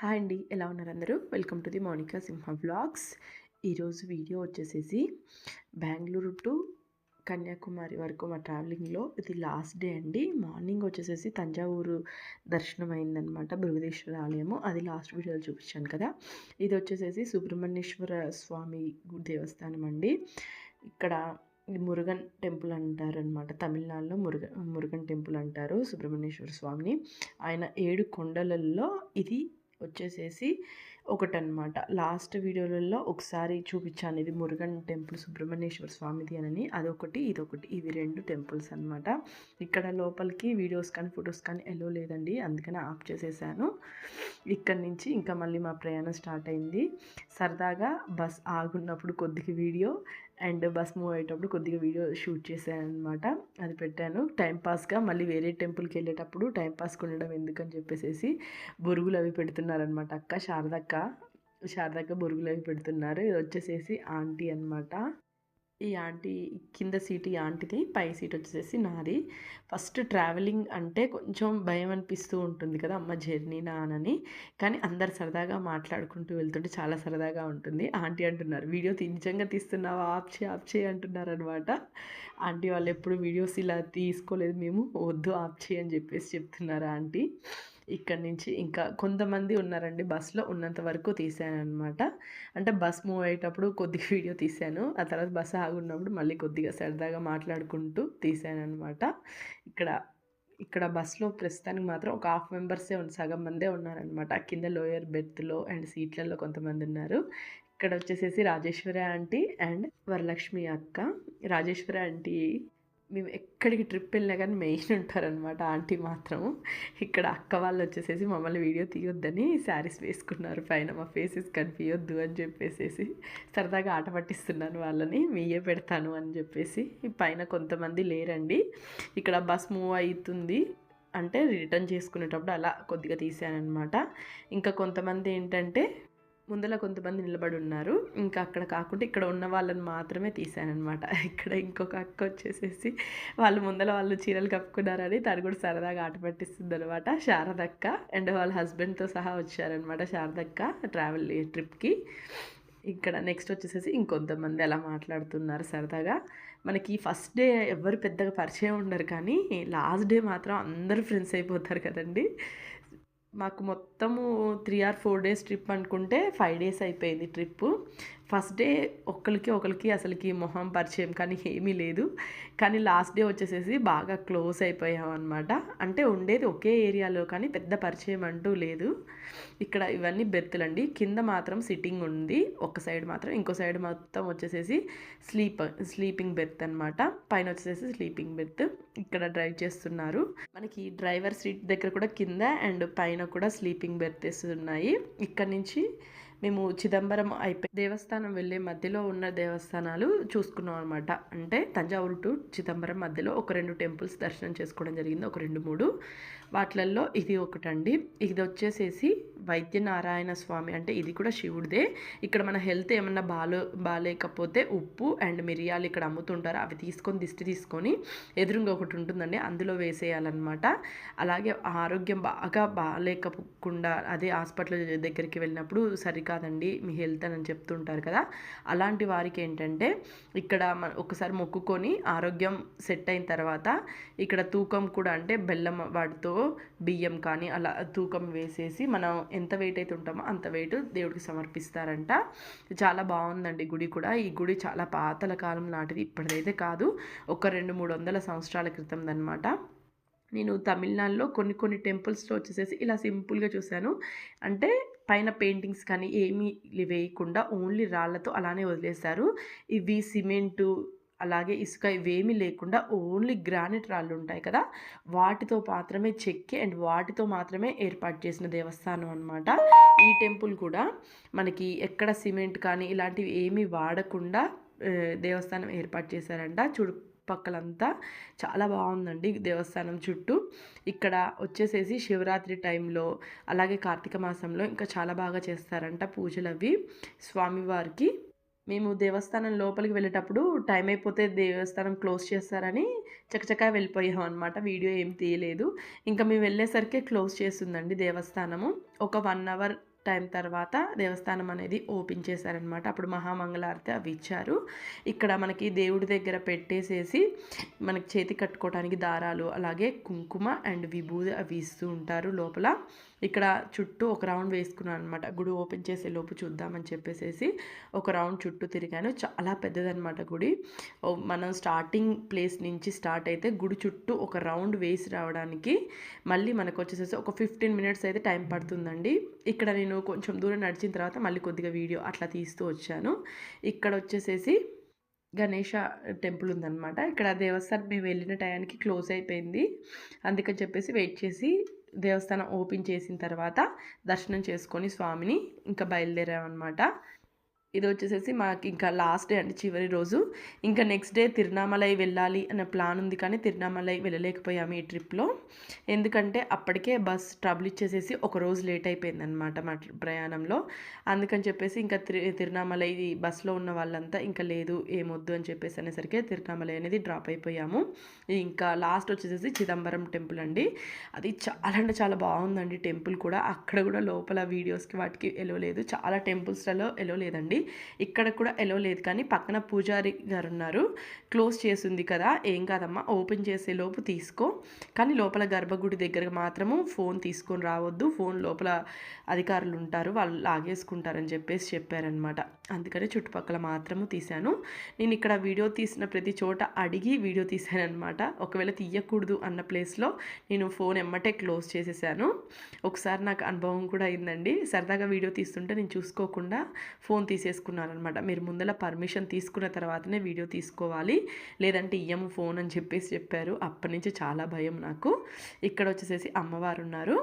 Hi అండి. ఎలా ఉన్నారు అందరూ? Welcome to the Monika Simha vlogs. ఈరోజు వీడియో వచ్చేసేసి బెంగళూరు టు కన్యాకుమారి వరకు మా ట్రావెలింగ్లో ఇది లాస్ట్ డే అండి. మార్నింగ్ వచ్చేసేసి తంజావూరు దర్శనం అయిందనమాట బృహదీశ్వర ఆలయము. అది లాస్ట్ వీడియోలో చూపించాను కదా. ఇది వచ్చేసేసి సుబ్రహ్మణ్యేశ్వర స్వామి దేవస్థానం అండి. ఇక్కడ మురుగన్ టెంపుల్ అంటారు అనమాట తమిళనాడులో మురుగ మురుగన్ టెంపుల్ అంటారు సుబ్రహ్మణ్యేశ్వర స్వామిని. ఆయన ఏడు కొండలలో ఇది వచ్చేసేసి ఒకటనమాట లాస్ట్ వీడియోలలో ఒకసారి చూపించాను. ఇది మురుగన్ టెంపుల్ సుబ్రహ్మణ్యేశ్వర స్వామిది అని అదొకటి ఇదొకటి. ఇవి రెండు టెంపుల్స్ అనమాట ఇక్కడ లోపలికి వీడియోస్ కానీ ఫొటోస్ కానీ ఎలో లేదండి. అందుకని ఆఫ్ చేసేసాను. ఇక్కడ నుంచి ఇంకా మళ్ళీ మా ప్రయాణం స్టార్ట్ అయింది. సరదాగా బస్ ఆగున్నప్పుడు కొద్దిగా వీడియో అండ్ బస్ మూవ్ అయ్యేటప్పుడు కొద్దిగా వీడియో షూట్ చేశాను అనమాట అది పెట్టాను. టైంపాస్గా మళ్ళీ వేరే టెంపుల్కి వెళ్ళేటప్పుడు టైంపాస్కి ఉండడం ఎందుకని చెప్పేసి బొరుగులు అవి పెడుతున్నారనమాట అక్క శారదక్క శారదక్క బొరుగులు అవి పెడుతున్నారు. ఇది వచ్చేసేసి ఆంటీ అనమాట ఈ ఆంటీ కింద సీట్ ఈ ఆంటీది పై సీట్ వచ్చేసి నాది. ఫస్ట్ ట్రావెలింగ్ అంటే కొంచెం భయం అనిపిస్తూ ఉంటుంది కదా అమ్మ జర్నీనా నానని కానీ అందరు సరదాగా మాట్లాడుకుంటూ వెళ్తుంటే చాలా సరదాగా ఉంటుంది. ఆంటీ అంటున్నారు వీడియో నిజంగా తీస్తున్నావా? ఆప్ చే ఆప్ చేయి అంటున్నారు అనమాట ఆంటీ వాళ్ళు ఎప్పుడు వీడియోస్ ఇలా తీసుకోలేదు మేము వద్దు ఆప్ చేయి అని చెప్పేసి చెప్తున్నారు ఆంటీ. ఇక్కడ నుంచి ఇంకా కొంతమంది ఉన్నారండి బస్సులో ఉన్నంత వరకు తీసాను అనమాట అంటే బస్ మూవ్ అయ్యేటప్పుడు కొద్దిగా వీడియో తీశాను ఆ తర్వాత బస్ ఆగున్నప్పుడు మళ్ళీ కొద్దిగా సరదాగా మాట్లాడుకుంటూ తీసాను అనమాట ఇక్కడ ఇక్కడ బస్సులో ప్రస్తుతానికి మాత్రం ఒక హాఫ్ మెంబర్సే ఉంది సగం మందే ఉన్నారనమాట కింద లోయర్ బెర్త్లో అండ్ సీట్లలో కొంతమంది ఉన్నారు. ఇక్కడ వచ్చేసేసి రాజేశ్వరి ఆంటీ అండ్ వరలక్ష్మి అక్క. రాజేశ్వరి ఆంటీ మేము ఎక్కడికి ట్రిప్ వెళ్ళినా కానీ మెయిన్ ఉంటారనమాట ఆంటీ మాత్రం ఇక్కడ అక్క వాళ్ళు వచ్చేసేసి మమ్మల్ని వీడియో తీయొద్దని శారీస్ వేసుకున్నారు. పైన మా ఫేసెస్ కనిపించొద్దు అని చెప్పేసి సరదాగా ఆట పట్టిస్తున్నాను వాళ్ళని. మీయే పెడతాను అని చెప్పేసి పైన కొంతమంది లేరండి. ఇక్కడ బస్ మూవ్ అవుతుంది అంటే రిటర్న్ చేసుకునేటప్పుడు అలా కొద్దిగా తీసానమాట ఇంకా కొంతమంది ఏంటంటే ముందర కొంతమంది నిలబడి ఉన్నారు ఇంకా అక్కడ కాకుండా ఇక్కడ ఉన్న వాళ్ళని మాత్రమే తీసానమాట ఇక్కడ ఇంకొక అక్క వచ్చేసేసి వాళ్ళు ముందర వాళ్ళు చీరలు కప్పుకున్నారని తను కూడా సరదాగా ఆట పట్టిస్తుంది అనమాట శారదక్క అండ్ వాళ్ళ హస్బెండ్తో సహా వచ్చారనమాట శారదక్క ట్రావెల్ ట్రిప్కి. ఇక్కడ నెక్స్ట్ వచ్చేసేసి ఇంకొంతమంది అలా మాట్లాడుతున్నారు సరదాగా. మనకి ఫస్ట్ డే ఎవరు పెద్దగా పరిచయం ఉండరు కానీ లాస్ట్ డే మాత్రం అందరూ ఫ్రెండ్స్ అయిపోతారు కదండి. మాకు మొత్తం మొత్తము three or four days trip అనుకుంటే ఫైవ్ డేస్ అయిపోయింది ట్రిప్ ఫస్ట్ డే ఒకరికి ఒకరికి అసలుకి మొహం పరిచయం కానీ ఏమీ లేదు. కానీ లాస్ట్ డే వచ్చేసేసి బాగా క్లోజ్ అయిపోయాం అనమాట అంటే ఉండేది ఒకే ఏరియాలో కానీ పెద్ద పరిచయం అంటూ లేదు. ఇక్కడ ఇవన్నీ బెర్తులండి. కింద మాత్రం సిట్టింగ్ ఉంది. ఒక సైడ్ మాత్రం ఇంకో సైడ్ మొత్తం వచ్చేసేసి స్లీప్ స్లీపింగ్ బెర్త్ అనమాట పైన వచ్చేసేసి స్లీపింగ్ బెర్త్ ఇక్కడ డ్రైవ్ చేస్తున్నారు. మనకి డ్రైవర్ సీట్ దగ్గర కూడా కింద అండ్ పైన కూడా స్లీపింగ్ బెర్తెస్ ఉన్నాయి. ఇక్కడ నుంచి మేము చిదంబరం అయిపోయి దేవస్థానం వెళ్ళే మధ్యలో ఉన్న దేవస్థానాలు చూసుకున్నాం అనమాట అంటే తంజావూరు టు చిదంబరం మధ్యలో ఒక రెండు టెంపుల్స్ దర్శనం చేసుకోవడం జరిగింది. ఒక రెండు మూడు. వాటిలల్లో ఇది ఒకటండి. ఇది వచ్చేసేసి వైద్యనారాయణ స్వామి అంటే ఇది కూడా శివుడిదే. ఇక్కడ మన హెల్త్ ఏమన్నా బాలో బాగాలేకపోతే ఉప్పు అండ్ మిరియాలు ఇక్కడ అమ్ముతుంటారు. అవి తీసుకొని దిష్టి తీసుకొని ఎదురుగా ఒకటి ఉంటుందండి. అందులో వేసేయాలన్నమాట. అలాగే ఆరోగ్యం బాగా బాగాలేకపోకుండా అదే హాస్పిటల్ దగ్గరికి వెళ్ళినప్పుడు సరికాదండి మీ హెల్త్ అని చెప్తుంటారు కదా. అలాంటి వారికి ఏంటంటే ఇక్కడ ఒకసారి మొక్కుకొని ఆరోగ్యం సెట్ అయిన తర్వాత ఇక్కడ తూకం కూడా అంటే బెల్లం వాటితో బియ్యం కానీ అలా తూకం వేసేసి మనం ఎంత వెయిట్ అయితే ఉంటామో అంత వెయిట్ దేవుడికి సమర్పిస్తారంట. చాలా బాగుందండి గుడి కూడా. ఈ గుడి చాలా పాతల కాలం నాటిది ఇప్పటిదైతే కాదు. ఒక రెండు మూడు వందల సంవత్సరాల క్రితం అనమాట నేను తమిళనాడులో కొన్ని కొన్ని టెంపుల్స్లో వచ్చేసేసి ఇలా సింపుల్గా చూశాను. అంటే పైన పెయింటింగ్స్ కానీ ఏమీ వేయకుండా ఓన్లీ రాళ్ళతో అలానే వదిలేశారు. ఇవి సిమెంటు అలాగే ఇసుక ఇవేమీ లేకుండా ఓన్లీ గ్రానైట్ రాళ్ళు ఉంటాయి కదా వాటితో మాత్రమే చెక్కి అండ్ వాటితో మాత్రమే ఏర్పాటు చేసిన దేవస్థానం అనమాట ఈ టెంపుల్ కూడా మనకి ఎక్కడ సిమెంట్ కానీ ఇలాంటివి ఏమీ వాడకుండా దేవస్థానం ఏర్పాటు చేశారంట. చుడు పక్కలంతా చాలా బాగుందండి దేవస్థానం చుట్టూ. ఇక్కడ వచ్చేసేసి శివరాత్రి టైంలో అలాగే కార్తీక మాసంలో ఇంకా చాలా బాగా చేస్తారంట పూజలు అవి స్వామివారికి. మేము దేవస్థానం లోపలికి వెళ్ళేటప్పుడు టైం అయిపోతే దేవస్థానం క్లోజ్ చేస్తారని చకచకా వెళ్ళిపోయాం అనమాట వీడియో ఏం తీయలేదు. ఇంకా మేము వెళ్ళేసరికి క్లోజ్ చేస్తుందండి దేవస్థానము. ఒక వన్ అవర్ టైం తర్వాత దేవస్థానం అనేది ఓపెన్ చేశారనమాట అప్పుడు మహామంగళారతి అవి ఇచ్చారు. ఇక్కడ మనకి దేవుడి దగ్గర పెట్టేసేసి మనకి చేతి కట్టుకోవడానికి దారాలు అలాగే కుంకుమ అండ్ విభూది అవి ఇస్తూ ఉంటారు లోపల. ఇక్కడ చుట్టూ ఒక రౌండ్ వేసుకున్నాను అనమాట గుడి ఓపెన్ చేసే లోపు చూద్దామని చెప్పేసి ఒక రౌండ్ చుట్టూ తిరిగాను. చాలా పెద్దదనమాట గుడి. మనం స్టార్టింగ్ ప్లేస్ నుంచి స్టార్ట్ అయితే గుడి చుట్టూ ఒక రౌండ్ వేసి రావడానికి మళ్ళీ మనకు వచ్చేసేసి ఒక ఫిఫ్టీన్ మినిట్స్ అయితే టైం పడుతుందండి. ఇక్కడ నేను కొంచెం దూరం నడిచిన తర్వాత మళ్ళీ కొద్దిగా వీడియో అట్లా తీస్తూ వచ్చాను. ఇక్కడ వచ్చేసేసి గణేష టెంపుల్ ఉందన్నమాట. ఇక్కడ దేవస్థానం మేము వెళ్ళిన టయానికి క్లోజ్ అయిపోయింది. అందుకని చెప్పేసి వెయిట్ చేసి దేవస్థానం ఓపెన్ చేసిన తర్వాత దర్శనం చేసుకొని స్వామిని ఇంకా బయలుదేరామన్నమాట. ఇది వచ్చేసేసి మాకు ఇంకా లాస్ట్ డే అంటే చివరి రోజు. ఇంకా నెక్స్ట్ డే తిరునామలై వెళ్ళాలి అనే ప్లాన్ ఉంది కానీ తిరునామలై వెళ్ళలేకపోయాము ఈ ట్రిప్లో. ఎందుకంటే అప్పటికే బస్ ట్రబుల్ ఇచ్చేసేసి ఒక రోజు లేట్ అయిపోయిందనమాట మా ప్రయాణంలో. అందుకని చెప్పేసి ఇంకా తిరునామలై బస్సులో ఉన్న వాళ్ళంతా ఇంకా లేదు ఏమొద్దు అని చెప్పేసి అనేసరికి తిరునామలై అనేది డ్రాప్ అయిపోయాము. ఇంకా లాస్ట్ వచ్చేసేసి చిదంబరం టెంపుల్ అండి. అది చాలా అంటే చాలా బాగుందండి టెంపుల్ కూడా. అక్కడ కూడా లోపల వీడియోస్కి వాటికి ఎలవలేదు చాలా టెంపుల్స్లలో ఎలవలేదండి ఇక్కడ కూడా ఎలో లేదు. కానీ పక్కన పూజారి గారు ఉన్నారు క్లోజ్ చేసింది కదా. ఏం కాదమ్మా? ఓపెన్ చేసే లోపు తీసుకో. కానీ లోపల గర్భగుడి దగ్గర మాత్రము ఫోన్ తీసుకొని రావద్దు. ఫోన్ లోపల అధికారులు ఉంటారు. వాళ్ళు లాగేసుకుంటారని చెప్పేసి చెప్పారనమాట అందుకనే చుట్టుపక్కల మాత్రము తీశాను. నేను ఇక్కడ వీడియో తీసిన ప్రతి చోట అడిగి వీడియో తీశానమాట ఒకవేళ తీయకూడదు అన్న ప్లేస్లో నేను ఫోన్ ఎమ్మటే క్లోజ్ చేసేసాను. ఒకసారి నాకు అనుభవం కూడా అయిందండి. సరదాగా వీడియో తీస్తుంటే నేను చూసుకోకుండా ఫోన్ తీసేసుకున్నాను అనమాట మీరు ముందర పర్మిషన్ తీసుకున్న తర్వాతనే వీడియో తీసుకోవాలి. లేదంటే ఇయ్యము ఫోన్ అని చెప్పేసి చెప్పారు. అప్పటి నుంచి చాలా భయం నాకు. ఇక్కడ వచ్చేసేసి అమ్మవారు ఉన్నారు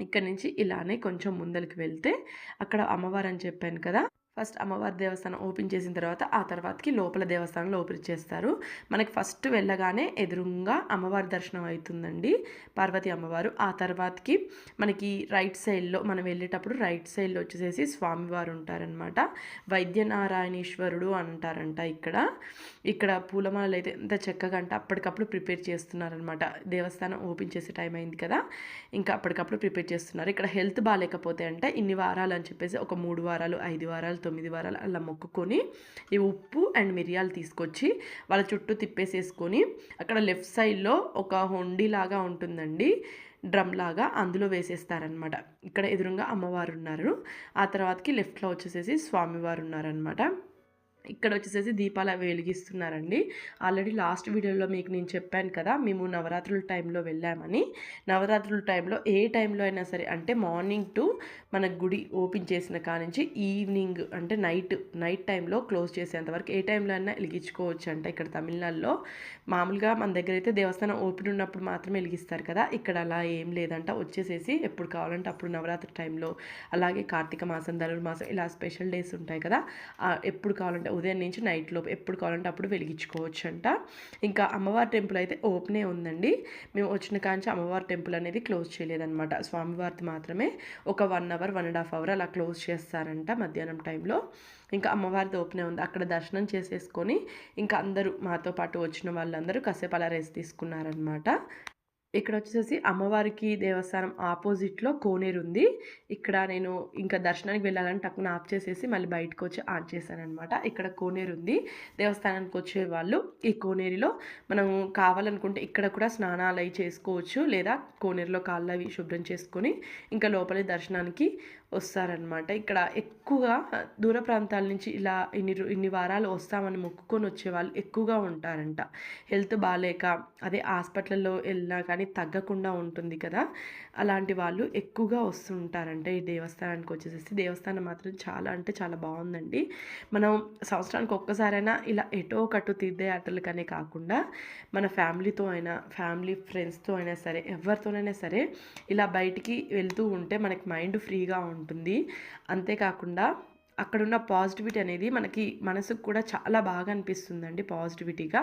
ఇక్కడ నుంచి ఇలానే కొంచెం ముందరికి వెళ్తే అక్కడ అమ్మవారు అని చెప్పాను కదా ఫస్ట్ అమ్మవారి దేవస్థానం ఓపెన్ చేసిన తర్వాత ఆ తర్వాతకి లోపల దేవస్థానంలో ఓపెన్ చేస్తారు. మనకి ఫస్ట్ వెళ్ళగానే ఎదురుగా అమ్మవారి దర్శనం అవుతుందండి. పార్వతి అమ్మవారు. ఆ తర్వాతకి మనకి రైట్ సైడ్లో మనం వెళ్ళేటప్పుడు రైట్ సైడ్లో వచ్చేసేసి స్వామివారు ఉంటారనమాట వైద్యనారాయణేశ్వరుడు అంటారంట ఇక్కడ. ఇక్కడ పూలమాలలు అయితే ఎంత చక్కగా అంటే అప్పటికప్పుడు ప్రిపేర్ చేస్తున్నారనమాట దేవస్థానం ఓపెన్ చేసే టైం అయింది కదా. ఇంకా అప్పటికప్పుడు ప్రిపేర్ చేస్తున్నారు. ఇక్కడ హెల్త్ బాగాలేకపోతే అంటే ఇన్ని వారాలు అని చెప్పేసి ఒక మూడు వారాలు ఐదు వారాలు తొమ్మిది వారాలు అలా మొక్కుకొని ఈ ఉప్పు అండ్ మిరియాలు తీసుకొచ్చి వాళ్ళ చుట్టూ తిప్పేసేసుకొని అక్కడ లెఫ్ట్ సైడ్లో ఒక హొండిలాగా ఉంటుందండి డ్రమ్ లాగా అందులో వేసేస్తారనమాట ఇక్కడ ఎదురుగా అమ్మవారు ఉన్నారు ఆ తర్వాతకి లెఫ్ట్లో వచ్చేసేసి స్వామివారు ఉన్నారనమాట ఇక్కడ వచ్చేసేసి దీపాలు అవి వెలిగిస్తున్నారండి. ఆల్రెడీ లాస్ట్ వీడియోలో మీకు నేను చెప్పాను కదా మేము నవరాత్రుల టైంలో వెళ్ళామని. నవరాత్రుల టైంలో ఏ టైంలో అయినా సరే అంటే మార్నింగ్ టు మన గుడి ఓపెన్ చేసిన కానించి ఈవినింగ్ అంటే నైట్ నైట్ టైంలో క్లోజ్ చేసేంత వరకు ఏ టైంలో అయినా వెలిగించుకోవచ్చు అంటే ఇక్కడ తమిళనాడులో. మామూలుగా మన దగ్గర అయితే దేవస్థానం ఓపెన్ ఉన్నప్పుడు మాత్రమే వెలిగిస్తారు కదా ఇక్కడ అలా ఏం లేదంట. వచ్చేసేసి ఎప్పుడు కావాలంటే అప్పుడు నవరాత్రి టైంలో అలాగే కార్తీక మాసం ధనుర్మాసం ఇలా స్పెషల్ డేస్ ఉంటాయి కదా ఎప్పుడు కావాలంటే ఉదయం నుంచి నైట్ లోపు ఎప్పుడు కావాలంటే అప్పుడు వెలిగించుకోవచ్చు అంట ఇంకా అమ్మవారి టెంపుల్ అయితే ఓపెనే ఉందండి. మేము వచ్చిన కాంచి అమ్మవారి టెంపుల్ అనేది క్లోజ్ చేయలేదన్నమాట. స్వామివారిది మాత్రమే ఒక one hour one and half hour అలా క్లోజ్ చేస్తారంట మధ్యాహ్నం టైంలో ఇంకా అమ్మవారిది ఓపెనే ఉంది. అక్కడ దర్శనం చేసేసుకొని ఇంకా అందరూ మాతో పాటు వచ్చిన వాళ్ళందరూ కాసేపు అలా రెస్ట్ తీసుకున్నారనమాట ఇక్కడ వచ్చేసి అమ్మవారికి దేవస్థానం ఆపోజిట్లో కోనేరు ఉంది ఇక్కడ నేను ఇంకా దర్శనానికి వెళ్ళాలని టక్కున ఆఫ్ చేసేసి మళ్ళీ బయటకు వచ్చి ఆన్ చేశానమాట ఇక్కడ కోనేరు ఉంది దేవస్థానానికి వచ్చే వాళ్ళు ఈ కోనేరులో మనం కావాలనుకుంటే ఇక్కడ కూడా స్నానాలు అవి చేసుకోవచ్చు లేదా కోనేరులో కాళ్ళు అవి శుభ్రం చేసుకొని ఇంకా లోపలి దర్శనానికి వస్తారనమాట ఇక్కడ ఎక్కువగా దూర ప్రాంతాల నుంచి ఇలా ఇన్ని ఇన్ని వారాలు వస్తామని మొక్కుకొని వచ్చే వాళ్ళు ఎక్కువగా ఉంటారంట. హెల్త్ బాగాలేక అదే హాస్పిటల్లో వెళ్ళినా కానీ తగ్గకుండా ఉంటుంది కదా. అలాంటి వాళ్ళు ఎక్కువగా వస్తుంటారంట ఈ దేవస్థానానికి వచ్చేసేసి. దేవస్థానం మాత్రం చాలా అంటే చాలా బాగుందండి. మనం సంవత్సరానికి ఒక్కసారైనా ఇలా ఎటో కట్టు తీర్థయాత్రలకనే కాకుండా మన ఫ్యామిలీతో అయినా ఫ్యామిలీ ఫ్రెండ్స్తో అయినా సరే ఎవరితోనైనా సరే ఇలా బయటికి వెళ్తూ ఉంటే మనకి మైండ్ ఫ్రీగా ఉంటుంది ఉంటుంది. అంతేకాకుండా అక్కడున్న పాజిటివిటీ అనేది మనకి మనసుకు కూడా చాలా బాగా అనిపిస్తుందండి పాజిటివిటీగా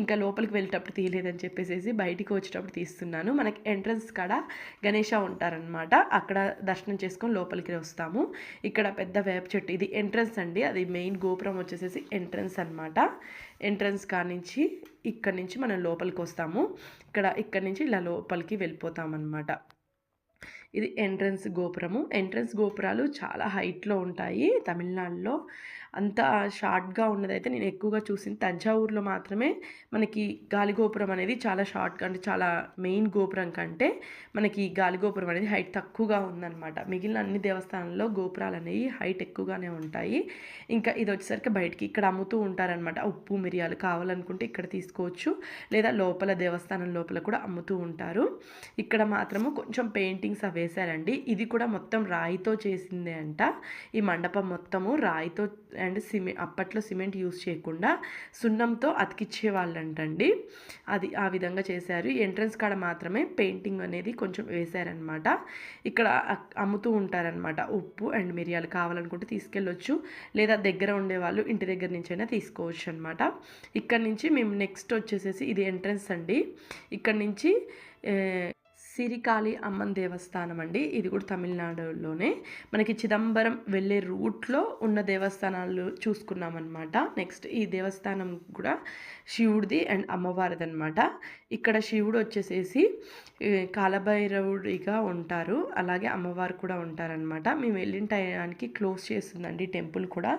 ఇంకా లోపలికి వెళ్ళేటప్పుడు తీయలేదని చెప్పేసి బయటికి వచ్చేటప్పుడు తీస్తున్నాను. మనకి ఎంట్రన్స్ కాడ గణేష ఉంటారనమాట అక్కడ దర్శనం చేసుకొని లోపలికి వస్తాము. ఇక్కడ పెద్ద వేప చెట్టు ఇది ఎంట్రన్స్ అండి. అది మెయిన్ గోపురం వచ్చేసేసి ఎంట్రన్స్ అనమాట ఎంట్రన్స్ కానించి ఇక్కడ నుంచి మనం లోపలికి వస్తాము. ఇక్కడ ఇక్కడ నుంచి ఇలా లోపలికి వెళ్ళిపోతాం అనమాట ఇది ఎంట్రన్స్ గోపురము. ఎంట్రన్స్ గోపురాలు చాలా హైట్లో ఉంటాయి తమిళనాడులో. అంత షార్ట్గా ఉన్నదైతే నేను ఎక్కువగా చూసింది తంజావూరులో మాత్రమే. మనకి గాలి గోపురం అనేది చాలా షార్ట్గా అంటే చాలా మెయిన్ గోపురం కంటే మనకి గాలి గోపురం అనేది హైట్ తక్కువగా ఉందన్నమాట. మిగిలిన అన్ని దేవస్థానాల్లో గోపురాలు అనేవి హైట్ ఎక్కువగానే ఉంటాయి. ఇంకా ఇది వచ్చేసరికి బయటికి ఇక్కడ అమ్ముతూ ఉంటారనమాట ఉప్పు మిరియాలు కావాలనుకుంటే ఇక్కడ తీసుకోవచ్చు. లేదా లోపల దేవస్థానం లోపల కూడా అమ్ముతూ ఉంటారు. ఇక్కడ మాత్రము కొంచెం పెయింటింగ్స్ అవి వేశారండి. ఇది కూడా మొత్తం రాయితో చేసిందే అంట. ఈ మండపం మొత్తము రాయితో అండ్ సిమెంట్ అప్పట్లో సిమెంట్ యూస్ చేయకుండా సున్నంతో అతికిచ్చే వాళ్ళంటండి అది ఆ విధంగా చేశారు. ఎంట్రన్స్ కాడ మాత్రమే పెయింటింగ్ అనేది కొంచెం వేశారనమాట. ఇక్కడ అమ్ముతూ ఉంటారనమాట. ఉప్పు అండ్ మిరియాలు కావాలనుకుంటే తీసుకెళ్ళొచ్చు. లేదా దగ్గర ఉండేవాళ్ళు ఇంటి దగ్గర నుంచి అయినా తీసుకోవచ్చు అనమాట ఇక్కడ నుంచి మేము నెక్స్ట్ వచ్చేసేసి ఇది ఎంట్రన్స్ అండి. ఇక్కడ నుంచి సిరికాళి అమ్మన్ దేవస్థానం అండి ఇది కూడా తమిళనాడులోనే. మనకి చిదంబరం వెళ్ళే రూట్లో ఉన్న దేవస్థానాలు చూసుకున్నామన్నమాట. నెక్స్ట్ ఈ దేవస్థానం కూడా శివుడిది అండ్ అమ్మవారిది అనమాట ఇక్కడ శివుడు వచ్చేసేసి కాలభైరవుడిగా ఉంటారు. అలాగే అమ్మవారు కూడా ఉంటారనమాట మేము వెళ్ళిన టైంకి క్లోజ్ చేస్తుందండి టెంపుల్ కూడా.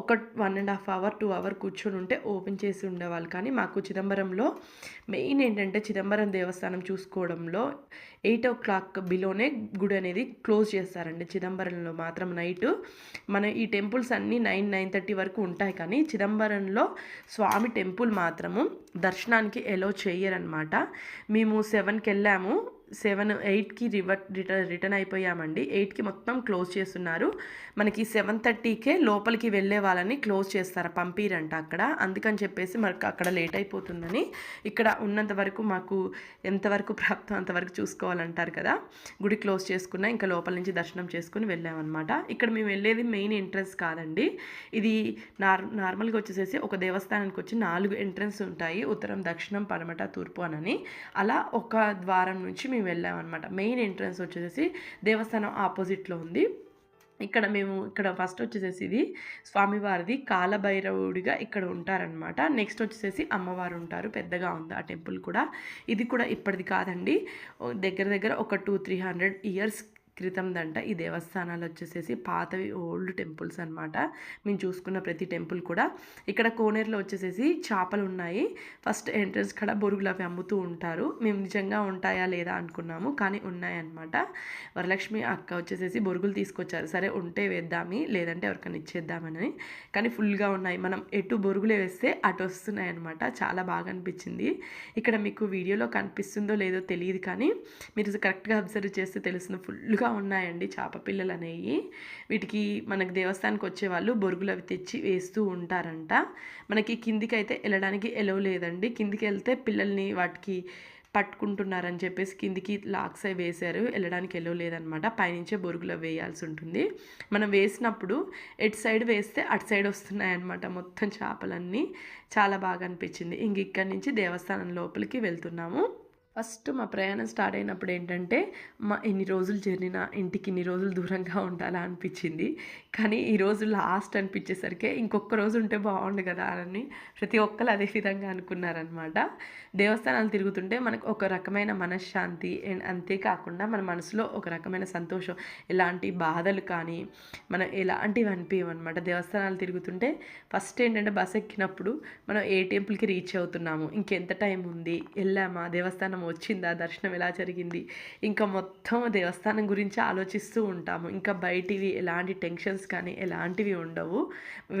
ఒక one and half hour two hour కూర్చొని ఉంటే ఓపెన్ చేసి ఉండేవాళ్ళు. కానీ మాకు చిదంబరంలో మెయిన్ ఏంటంటే చిదంబరం దేవస్థానం చూసుకోవడంలో ఎయిట్ ఓ క్లాక్ బిలోనే గుడి అనేది క్లోజ్ చేస్తారండి. చిదంబరంలో మాత్రం నైట్. మన ఈ టెంపుల్స్ అన్నీ నైన్ నైన్ థర్టీ వరకు ఉంటాయి. కానీ చిదంబరంలో స్వామి టెంపుల్ మాత్రము దర్శనానికి ఎలో చేయరనమాట మేము సెవెన్కి వెళ్ళాము. సెవెన్ ఎయిట్కి రివర్ రిటర్న్ రిటర్న్ అయిపోయామండి. ఎయిట్కి మొత్తం క్లోజ్ చేస్తున్నారు. మనకి సెవెన్ థర్టీకే లోపలికి వెళ్ళే వాళ్ళని క్లోజ్ చేస్తారు పంపిరంట అక్కడ. అందుకని చెప్పేసి మనకు అక్కడ లేట్ అయిపోతుందని ఇక్కడ ఉన్నంత వరకు మాకు ఎంతవరకు ప్రాప్తం అంతవరకు చూసుకోవాలంటారు కదా. గుడి క్లోజ్ చేసుకున్నా ఇంకా లోపల నుంచి దర్శనం చేసుకుని వెళ్ళామన్నమాట. ఇక్కడ మేము వెళ్ళేది మెయిన్ ఎంట్రన్స్ కాదండి. ఇది నార్ నార్మల్గా వచ్చేసేసి ఒక దేవస్థానానికి వచ్చి నాలుగు ఎంట్రన్స్ ఉంటాయి. ఉత్తరం దక్షిణం పడమట తూర్పు అనని. అలా ఒక ద్వారం నుంచి మేము వెళ్ళామన్నమాట. మెయిన్ ఎంట్రన్స్ వచ్చేసి దేవస్థానం ఆపోజిట్లో ఉంది. ఇక్కడ మేము ఇక్కడ ఫస్ట్ వచ్చేసేసి ఇది స్వామివారిది కాలభైరవుడిగా ఇక్కడ ఉంటారనమాట నెక్స్ట్ వచ్చేసేసి అమ్మవారు ఉంటారు. పెద్దగా ఉంది ఆ టెంపుల్ కూడా. ఇది కూడా ఇప్పటిది కాదండి. దగ్గర దగ్గర ఒక టూ త్రీ హండ్రెడ్ ఇయర్స్ క్రితందంట ఈ దేవస్థానాలు వచ్చేసేసి పాతవి ఓల్డ్ టెంపుల్స్ అనమాట మేము చూసుకున్న ప్రతి టెంపుల్ కూడా. ఇక్కడ కోనేరులో వచ్చేసేసి చేపలు ఉన్నాయి ఫస్ట్ ఎంట్రన్స్ కడ బొరుగులు అవి అమ్ముతూ ఉంటారు. మేము నిజంగా ఉంటాయా లేదా అనుకున్నాము. కానీ ఉన్నాయన్నమాట. వరలక్ష్మి అక్క వచ్చేసేసి బొరుగులు తీసుకొచ్చారు. సరే ఉంటే వేద్దామి లేదంటే ఎవరికైనా ఇచ్చేద్దామని కానీ ఫుల్గా ఉన్నాయి. మనం ఎటు బొరుగులే వేస్తే అటు వస్తున్నాయి అనమాట చాలా బాగా అనిపించింది. ఇక్కడ మీకు వీడియోలో కనిపిస్తుందో లేదో తెలియదు కానీ మీరు కరెక్ట్గా అబ్జర్వ్ చేస్తే తెలుస్తుంది. ఫుల్గా ఇంకా ఉన్నాయండి చేప పిల్లలు అనేవి వీటికి మనకి దేవస్థానికి వచ్చే వాళ్ళు బొరుగులు అవి తెచ్చి వేస్తూ ఉంటారంట. మనకి కిందికి అయితే వెళ్ళడానికి ఎలవ్ లేదండి. కిందికి వెళ్తే పిల్లల్ని వాటికి పట్టుకుంటున్నారని చెప్పేసి కిందికి లాక్స్ అవి వేశారు. వెళ్ళడానికి ఎలవ్ లేదనమాట. పైనుంచే బొరుగులు వేయాల్సి ఉంటుంది. మనం వేసినప్పుడు ఎటు సైడ్ వేస్తే అటు సైడ్ వస్తున్నాయి అనమాట మొత్తం చేపలన్నీ. చాలా బాగా అనిపించింది. ఇంక ఇక్కడి నుంచి దేవస్థానం లోపలికి వెళ్తున్నాము. ఫస్ట్ మా ప్రయాణం స్టార్ట్ అయినప్పుడు ఏంటంటే మా ఇన్ని రోజులు జర్నీ ఇంటికి ఇన్ని రోజులు దూరంగా ఉండాలా అనిపించింది. కానీ ఈరోజు లాస్ట్ అనిపించేసరికి ఇంకొక రోజు ఉంటే బాగుండు కదా అని ప్రతి ఒక్కరు అదే విధంగా అనుకున్నారనమాట దేవస్థానాలు తిరుగుతుంటే మనకు ఒక రకమైన మనశ్శాంతి అండ్ అంతేకాకుండా మన మనసులో ఒక రకమైన సంతోషం ఎలాంటి బాధలు కానీ మనం ఎలాంటివి అనిపించమన్నమాట దేవస్థానాలు తిరుగుతుంటే ఫస్ట్ ఏంటంటే బస్ ఎక్కినప్పుడు మనం ఏ టెంపుల్కి రీచ్ అవుతున్నాము ఇంకెంత టైం ఉంది వెళ్ళామా దేవస్థానం వచ్చిందా? దర్శనం ఎలా జరిగింది? ఇంకా మొత్తం దేవస్థానం గురించి ఆలోచిస్తూ ఉంటాము. ఇంకా బయటివి ఎలాంటి టెన్షన్స్ కానీ ఎలాంటివి ఉండవు.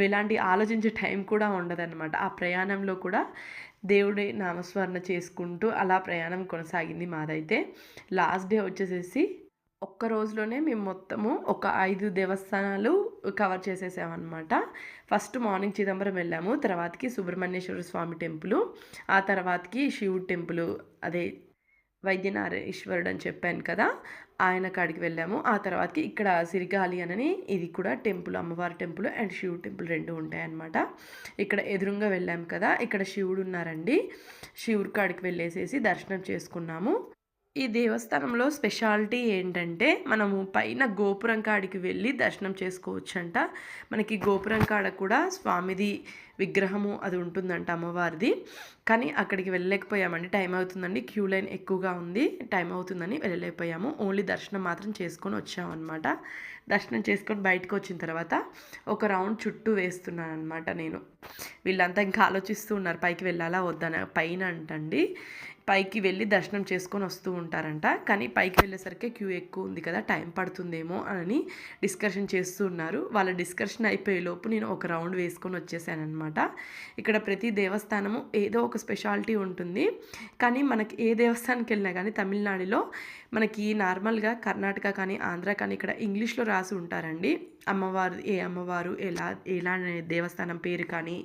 ఎలాంటి ఆలోచించే టైం కూడా ఉండదన్నమాట. ఆ ప్రయాణంలో కూడా దేవుడి నామస్మరణ చేసుకుంటూ అలా ప్రయాణం కొనసాగింది మాదైతే. లాస్ట్ డే వచ్చేసేసి ఒక్క రోజులోనే మేము మొత్తము ఒక ఐదు దేవస్థానాలు కవర్ చేసేసామన్నమాట. ఫస్ట్ మార్నింగ్ చిదంబరం వెళ్ళాము తర్వాతకి సుబ్రహ్మణ్యేశ్వర స్వామి టెంపుల్ ఆ తర్వాతకి శివుడు టెంపుల్ అదే వైద్యనారేశ్వరుడు అని చెప్పాను కదా ఆయన కాడికి వెళ్ళాము. ఆ తర్వాతకి ఇక్కడ సిరిగాలి అనని ఇది కూడా టెంపుల్ అమ్మవారి టెంపుల్ అండ్ శివుడు టెంపుల్ రెండు ఉంటాయన్నమాట. ఇక్కడ ఎదురుగా వెళ్ళాము కదా ఇక్కడ శివుడు ఉన్నారండి. శివుడి కాడికి వెళ్ళేసేసి దర్శనం చేసుకున్నాము. ఈ దేవస్థానంలో స్పెషాలిటీ ఏంటంటే మనము పైన గోపురం కాడికి వెళ్ళి దర్శనం చేసుకోవచ్చంట. మనకి గోపురం కాడ కూడా స్వామిది విగ్రహము అది ఉంటుందంట అమ్మవారిది. కానీ అక్కడికి వెళ్ళలేకపోయామండి. టైం అవుతుందండి. క్యూ లైన్ ఎక్కువగా ఉంది. టైం అవుతుందని వెళ్ళలేకపోయాము. ఓన్లీ దర్శనం మాత్రం చేసుకొని వచ్చామన్నమాట. దర్శనం చేసుకొని బయటకు వచ్చిన తర్వాత ఒక రౌండ్ చుట్టూ వేస్తున్నాను అనమాట నేను. వీళ్ళంతా ఇంకా ఆలోచిస్తూ ఉన్నారు పైకి వెళ్ళాలా? వద్దన? పైన అంటండి. పైకి వెళ్ళి దర్శనం చేసుకొని వస్తూ ఉంటారంట. కానీ పైకి వెళ్ళేసరికి క్యూ ఎక్కువ ఉంది కదా టైం పడుతుందేమో అని డిస్కషన్ చేస్తూ ఉన్నారు. వాళ్ళ డిస్కషన్ అయిపోయే లోపు నేను ఒక రౌండ్ వేసుకొని వచ్చేసాను అనమాట ఇక్కడ ప్రతి దేవస్థానము ఏదో ఒక స్పెషాలిటీ ఉంటుంది. కానీ మనకి ఏ దేవస్థానానికి వెళ్ళినా కానీ తమిళనాడులో మనకి నార్మల్గా కర్ణాటక కానీ ఆంధ్ర కానీ ఇక్కడ ఇంగ్లీష్లో రాసి ఉంటారండి. అమ్మవారు ఏ అమ్మవారు ఎలా ఎలా దేవస్థానం పేరు కానీ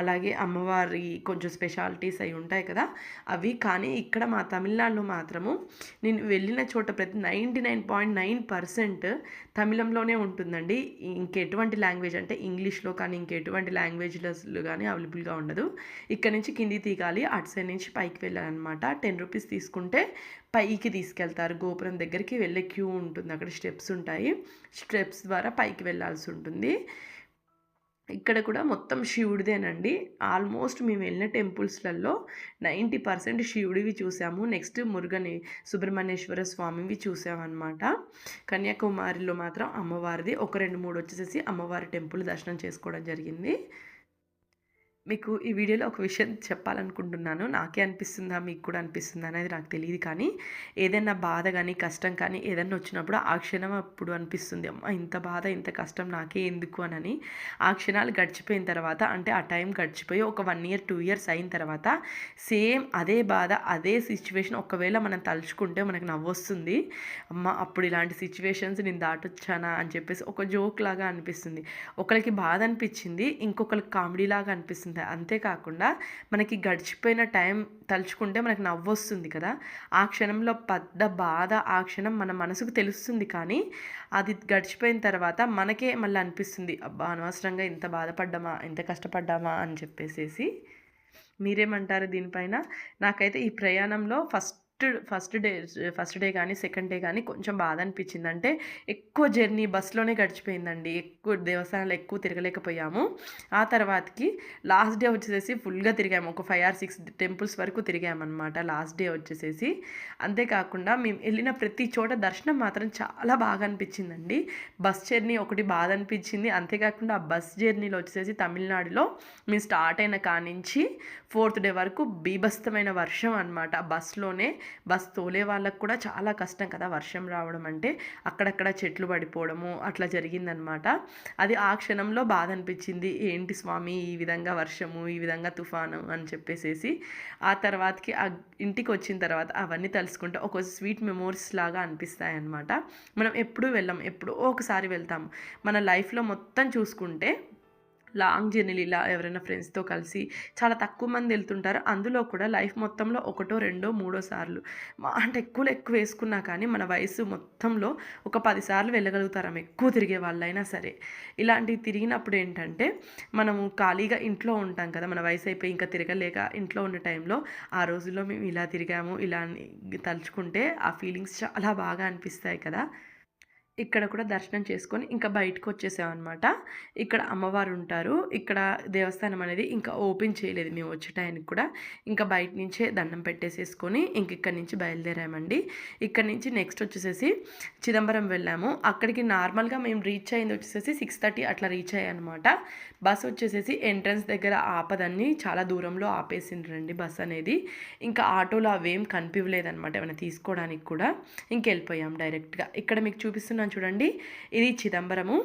అలాగే అమ్మవారి కొంచెం స్పెషాలిటీస్ అవి ఉంటాయి కదా అవి కానీ ఇక్కడ మా తమిళనాడులో మాత్రము నేను వెళ్ళిన చోట ప్రతి ninety nine point nine percent తమిళంలోనే ఉంటుందండి. ఇంకెటువంటి లాంగ్వేజ్ అంటే ఇంగ్లీష్లో కానీ ఇంకెటువంటి లాంగ్వేజ్లో కానీ అవైలబుల్గా ఉండదు. ఇక్కడ నుంచి కింది తీగాలి అటు సైడ్ నుంచి పైకి వెళ్ళాలన్నమాట. టెన్ రూపీస్ తీసుకుంటే పైకి తీసుకెళ్తారు. గోపురం దగ్గరికి వెళ్ళే క్యూ ఉంటుంది. అక్కడ స్టెప్స్ ఉంటాయి. స్టెప్స్ ద్వారా పైకి వెళ్ళాల్సి ఉంటుంది. ఇక్కడ కూడా మొత్తం శివుడిదేనండి. ఆల్మోస్ట్ మేము వెళ్ళిన టెంపుల్స్లలో నైంటీ పర్సెంట్ శివుడివి చూసాము. నెక్స్ట్ మురుగని సుబ్రహ్మణ్యేశ్వర స్వామివి చూసామన్నమాట. కన్యాకుమారిలో మాత్రం అమ్మవారిది. ఒక రెండు మూడు వచ్చేసేసి అమ్మవారి టెంపుల్ దర్శనం చేసుకోవడం జరిగింది. మీకు ఈ వీడియోలో ఒక విషయం చెప్పాలనుకుంటున్నాను. నాకే అనిపిస్తుందా? మీకు కూడా అనిపిస్తుందా? అనేది నాకు తెలియదు కానీ ఏదైనా బాధ కానీ కష్టం కానీ ఏదైనా వచ్చినప్పుడు ఆ క్షణం అప్పుడు అనిపిస్తుంది. అమ్మ ఇంత బాధ ఇంత కష్టం నాకే ఎందుకు అని ఆ క్షణాలు గడిచిపోయిన తర్వాత అంటే ఆ టైం గడిచిపోయి ఒక వన్ ఇయర్ టూ ఇయర్స్ అయిన తర్వాత సేమ్ అదే బాధ అదే సిచ్యువేషన్ ఒకవేళ మనం తలుచుకుంటే మనకు నవ్వొస్తుంది అమ్మ అప్పుడు ఇలాంటి సిచ్యువేషన్స్ నేను దాటొచ్చానా? అని చెప్పేసి ఒక జోక్ లాగా అనిపిస్తుంది. ఒకరికి బాధ అనిపించింది ఇంకొకరికి కామెడీ లాగా అనిపిస్తుంది. ఉంటుంది? అంతేకాకుండా మనకి గడిచిపోయిన టైం తలుచుకుంటే మనకి నవ్వొస్తుంది కదా. ఆ క్షణంలో పెద్ద బాధ ఆ క్షణం మన మనసుకు తెలుస్తుంది కానీ అది గడిచిపోయిన తర్వాత మనకే మళ్ళీ అనిపిస్తుంది అబ్బా! అనవసరంగా ఇంత బాధపడ్డామా? ఇంత కష్టపడ్డామా? అని చెప్పేసేసి. మీరేమంటారు దీనిపైన? నాకైతే ఈ ప్రయాణంలో first first first day first day కానీ సెకండ్ డే కానీ కొంచెం బాధ అనిపించింది. అంటే ఎక్కువ జర్నీ బస్సులోనే గడిచిపోయిందండి. ఎక్కువ దేవస్థానాలు ఎక్కువ తిరగలేకపోయాము. ఆ తర్వాతకి లాస్ట్ డే వచ్చేసేసి ఫుల్గా తిరిగాము. ఒక ఫైవ్ ఆర్ సిక్స్ టెంపుల్స్ వరకు తిరిగామన్నమాట లాస్ట్ డే వచ్చేసేసి. అంతేకాకుండా మేము వెళ్ళిన ప్రతి చోట దర్శనం మాత్రం చాలా బాగా అనిపించిందండి. బస్ జర్నీ ఒకటి బాధ అనిపించింది. అంతేకాకుండా ఆ బస్ జర్నీలో వచ్చేసేసి తమిళనాడులో మేము స్టార్ట్ అయిన కానించి ఫోర్త్ డే వరకు బీభస్తమైన వర్షం అనమాట బస్లోనే బస్ తోలే వాళ్ళకు కూడా చాలా కష్టం కదా వర్షం రావడం అంటే. అక్కడక్కడ చెట్లు పడిపోవడము అట్లా జరిగిందనమాట అది ఆ క్షణంలో బాధ అనిపించింది. ఏంటి స్వామి ఈ విధంగా వర్షము ఈ విధంగా తుఫాను అని చెప్పేసేసి ఆ తర్వాతకి ఆ ఇంటికి వచ్చిన తర్వాత అవన్నీ తలుసుకుంటే ఒక స్వీట్ మెమోరీస్ లాగా అనిపిస్తాయి అనమాట మనం ఎప్పుడూ వెళ్ళాం ఎప్పుడో ఒకసారి వెళ్తాం. మన లైఫ్లో మొత్తం చూసుకుంటే లాంగ్ జర్నీలు ఇలా ఎవరైనా ఫ్రెండ్స్తో కలిసి చాలా తక్కువ మంది వెళ్తుంటారు. అందులో కూడా లైఫ్ మొత్తంలో ఒకటో రెండో మూడో సార్లు. అంటే ఎక్కువ ఎక్కువ వేసుకున్నా కానీ మన వయసు మొత్తంలో ఒక పదిసార్లు వెళ్ళగలుగుతారు. ఎక్కువ తిరిగే వాళ్ళైనా సరే. ఇలాంటివి తిరిగినప్పుడు ఏంటంటే మనము ఖాళీగా ఇంట్లో ఉంటాం కదా మన వయసు అయిపోయి ఇంకా తిరగలేక ఇంట్లో ఉన్న టైంలో ఆ రోజుల్లో మేము ఇలా తిరిగాము ఇలా తలుచుకుంటే ఆ ఫీలింగ్స్ చాలా బాగా అనిపిస్తాయి కదా. ఇక్కడ కూడా దర్శనం చేసుకొని ఇంకా బయటకు వచ్చేసామన్నమాట. ఇక్కడ అమ్మవారు ఉంటారు. ఇక్కడ దేవస్థానం అనేది ఇంకా ఓపెన్ చేయలేదు మేము వచ్చే టైంకి కూడా. ఇంకా బయట నుంచే దండం పెట్టేసేసుకొని ఇంక ఇక్కడి నుంచి బయలుదేరామండి. ఇక్కడ నుంచి నెక్స్ట్ వచ్చేసేసి చిదంబరం వెళ్ళాము. అక్కడికి నార్మల్గా మేము రీచ్ అయింది వచ్చేసేసి సిక్స్ థర్టీ అట్లా రీచ్ అయ్యాయన్నమాట బస్ వచ్చేసేసి ఎంట్రన్స్ దగ్గర ఆపదన్ని చాలా దూరంలో ఆపేసిండ్రండి బస్ అనేది. ఇంకా ఆటోలో అవేం కనిపించలేదన్నమాట ఏమైనా తీసుకోవడానికి కూడా. ఇంకెళ్ళిపోయాం డైరెక్ట్గా. ఇక్కడ మీకు చూపిస్తున్న చూపిస్తున్నాను చూడండి. ఇది చిదంబరము.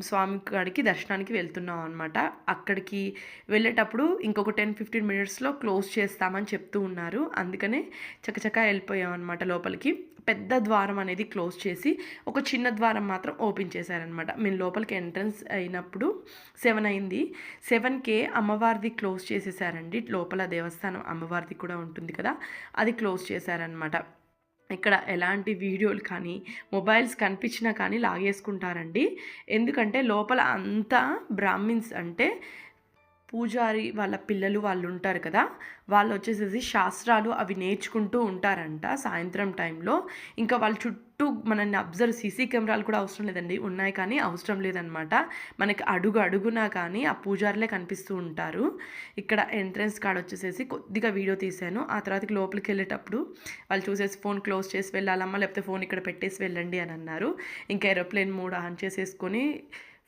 స్వామి కాడికి దర్శనానికి వెళ్తున్నాం అనమాట అక్కడికి వెళ్ళేటప్పుడు ఇంకొక టెన్ ఫిఫ్టీన్ మినిట్స్లో క్లోజ్ చేస్తామని చెప్తూ ఉన్నారు. అందుకనే చకచకా వెళ్ళిపోయాం అనమాట లోపలికి. పెద్ద ద్వారం అనేది క్లోజ్ చేసి ఒక చిన్న ద్వారం మాత్రం ఓపెన్ చేశారనమాట మేము లోపలికి ఎంట్రన్స్ అయినప్పుడు సెవెన్ అయింది. సెవెన్కే అమ్మవారిది క్లోజ్ చేసేసారండి. లోపల దేవస్థానం అమ్మవారిది కూడా ఉంటుంది కదా. అది క్లోజ్ చేశారనమాట ఇక్కడ ఎలాంటి వీడియోలు కానీ మొబైల్స్ కనిపించినా కానీ లాగేసుకుంటారండి. ఎందుకంటే లోపల అంతా బ్రాహ్మిన్స్ అంటే పూజారి వాళ్ళ పిల్లలు వాళ్ళు ఉంటారు కదా వాళ్ళు వచ్చేసేసి శాస్త్రాలు అవి నేర్చుకుంటూ ఉంటారంట సాయంత్రం టైంలో. ఇంకా వాళ్ళ చుట్టూ మనల్ని అబ్జర్వ్ సీసీ కెమెరాలు కూడా అవసరం లేదండి. ఉన్నాయి కానీ అవసరం లేదనమాట మనకి అడుగు అడుగునా కానీ ఆ పూజారులే కనిపిస్తూ ఉంటారు. ఇక్కడ ఎంట్రన్స్ కార్డ్ వచ్చేసేసి కొద్దిగా వీడియో తీశాను. ఆ తర్వాత లోపలికి వెళ్ళేటప్పుడు వాళ్ళు చూసేసి ఫోన్ క్లోజ్ చేసి వెళ్ళాలమ్మా లేకపోతే ఫోన్ ఇక్కడ పెట్టేసి వెళ్ళండి అని అన్నారు. ఇంకా ఏరోప్లేన్ మూడు ఆన్ చేసేసుకొని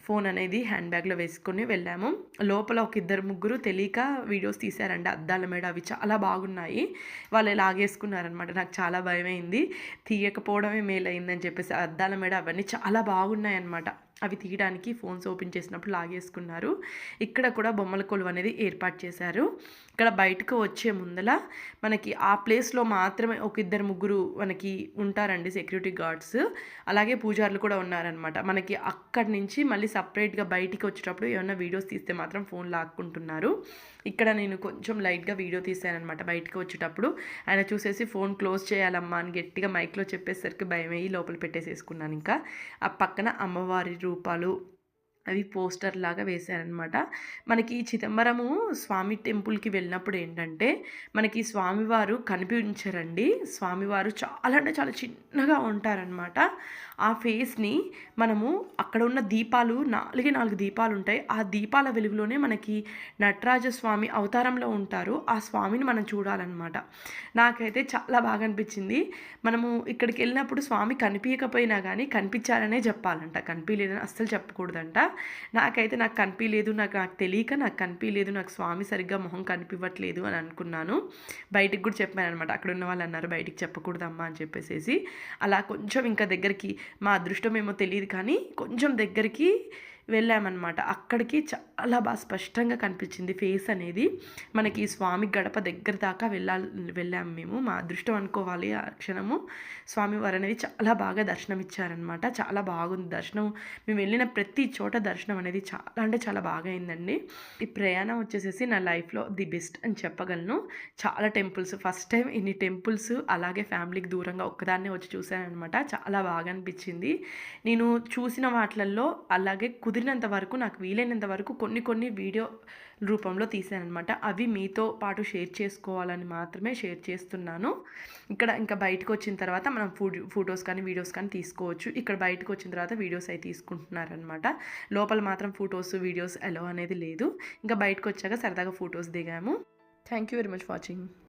ఫోన్ అనేది హ్యాండ్ బ్యాగ్లో వేసుకొని వెళ్ళాము. లోపల ఒక ఇద్దరు ముగ్గురు తెలియక వీడియోస్ తీశారండి. అద్దాల మేడ అవి చాలా బాగున్నాయి. వాళ్ళు లాగేసుకున్నారనమాట నాకు చాలా భయమైంది. తీయకపోవడమే మేలైందని చెప్పేసి అద్దాల మేడ అవన్నీ చాలా బాగున్నాయి అనమాట అవి తీయడానికి ఫోన్స్ ఓపెన్ చేసినప్పుడు లాగేసుకున్నారు. ఇక్కడ కూడా బొమ్మల కొలువు అనేది ఏర్పాటు చేశారు. ఇక్కడ బయటకు వచ్చే ముందల మనకి ఆ ప్లేస్లో మాత్రమే ఒక ఇద్దరు ముగ్గురు మనకి ఉంటారండి సెక్యూరిటీ గార్డ్స్ అలాగే పూజారులు కూడా ఉన్నారనమాట మనకి అక్కడి నుంచి మళ్ళీ సపరేట్గా బయటికి వచ్చేటప్పుడు ఏమైనా వీడియోస్ తీస్తే మాత్రం ఫోన్ లాక్కుంటున్నారు. ఇక్కడ నేను కొంచెం లైట్గా వీడియో తీశానమాట బయటకు వచ్చేటప్పుడు. ఆయన చూసేసి ఫోన్ క్లోజ్ చేయాలమ్మా అని గట్టిగా మైక్లో చెప్పేసరికి భయమయ్యి లోపల పెట్టేసేసుకున్నాను ఇంకా. ఆ పక్కన అమ్మవారి రూపాలు అవి పోస్టర్ లాగా వేశారనమాట మనకి చిదంబరము స్వామి టెంపుల్కి వెళ్ళినప్పుడు ఏంటంటే మనకి స్వామివారు కనిపించరండి. స్వామివారు చాలా అంటే చాలా చిన్నగా ఉంటారనమాట ఆ ఫేస్ని మనము అక్కడ ఉన్న దీపాలు నాలుగే నాలుగు దీపాలు ఉంటాయి. ఆ దీపాల వెలుగులోనే మనకి నటరాజ స్వామి అవతారంలో ఉంటారు. ఆ స్వామిని మనం చూడాలన్నమాట. నాకైతే చాలా బాగా అనిపించింది. మనము ఇక్కడికి వెళ్ళినప్పుడు స్వామి కనిపించకపోయినా కానీ కనిపించారనే చెప్పాలంట. కనిపించలేదని అస్సలు చెప్పకూడదంట. నాకైతే నాకు కనిపించలేదు నాకు నాకు తెలియక నాకు కనిపించలేదు నాకు స్వామి సరిగ్గా మొహం కనిపించట్లేదు అని అనుకున్నాను. బయటికి కూడా చెప్పాను అనమాట అక్కడ ఉన్న వాళ్ళు అన్నారు బయటికి చెప్పకూడదమ్మా అని చెప్పేసేసి. అలా కొంచెం ఇంకా దగ్గరికి మా అదృష్టం ఏమో తెలియదు కానీ కొంచెం దగ్గరికి వెళ్ళామన్నమాట. అక్కడికి చాలా బాగా స్పష్టంగా కనిపించింది ఫేస్ అనేది. మనకి స్వామి గడప దగ్గర దాకా వెళ్ళాలి వెళ్ళాము మేము. మా అదృష్టం అనుకోవాలి ఆ క్షణము. స్వామివారు అనేది చాలా బాగా దర్శనం ఇచ్చారనమాట చాలా బాగుంది దర్శనం. మేము వెళ్ళిన ప్రతి చోట దర్శనం అనేది చాలా అంటే చాలా బాగా అయిందండి. ఈ ప్రయాణం వచ్చేసేసి నా లైఫ్లో ది బెస్ట్ అని చెప్పగలను. చాలా టెంపుల్స్ ఫస్ట్ టైం ఇన్ని టెంపుల్స్ అలాగే ఫ్యామిలీకి దూరంగా ఒక్కదాన్నే వచ్చి చూశానమాట చాలా బాగా అనిపించింది. నేను చూసిన వాటిల్లో అలాగే కుదిరి కుదిరినంత వరకు నాకు వీలైనంత వరకు కొన్ని కొన్ని వీడియో రూపంలో తీసానమాట అవి మీతో పాటు షేర్ చేసుకోవాలని మాత్రమే షేర్ చేస్తున్నాను. ఇక్కడ ఇంకా బయటకు వచ్చిన తర్వాత మనం ఫోటోస్ ఫొటోస్ కానీ వీడియోస్ కానీ తీసుకోవచ్చు. ఇక్కడ బయటకు వచ్చిన తర్వాత వీడియోస్ అవి తీసుకుంటున్నారనమాట లోపల మాత్రం ఫొటోస్ వీడియోస్ ఎలా అనేది లేదు. ఇంకా బయటకు వచ్చాక సరదాగా ఫొటోస్ దిగాము. Thank you very much watching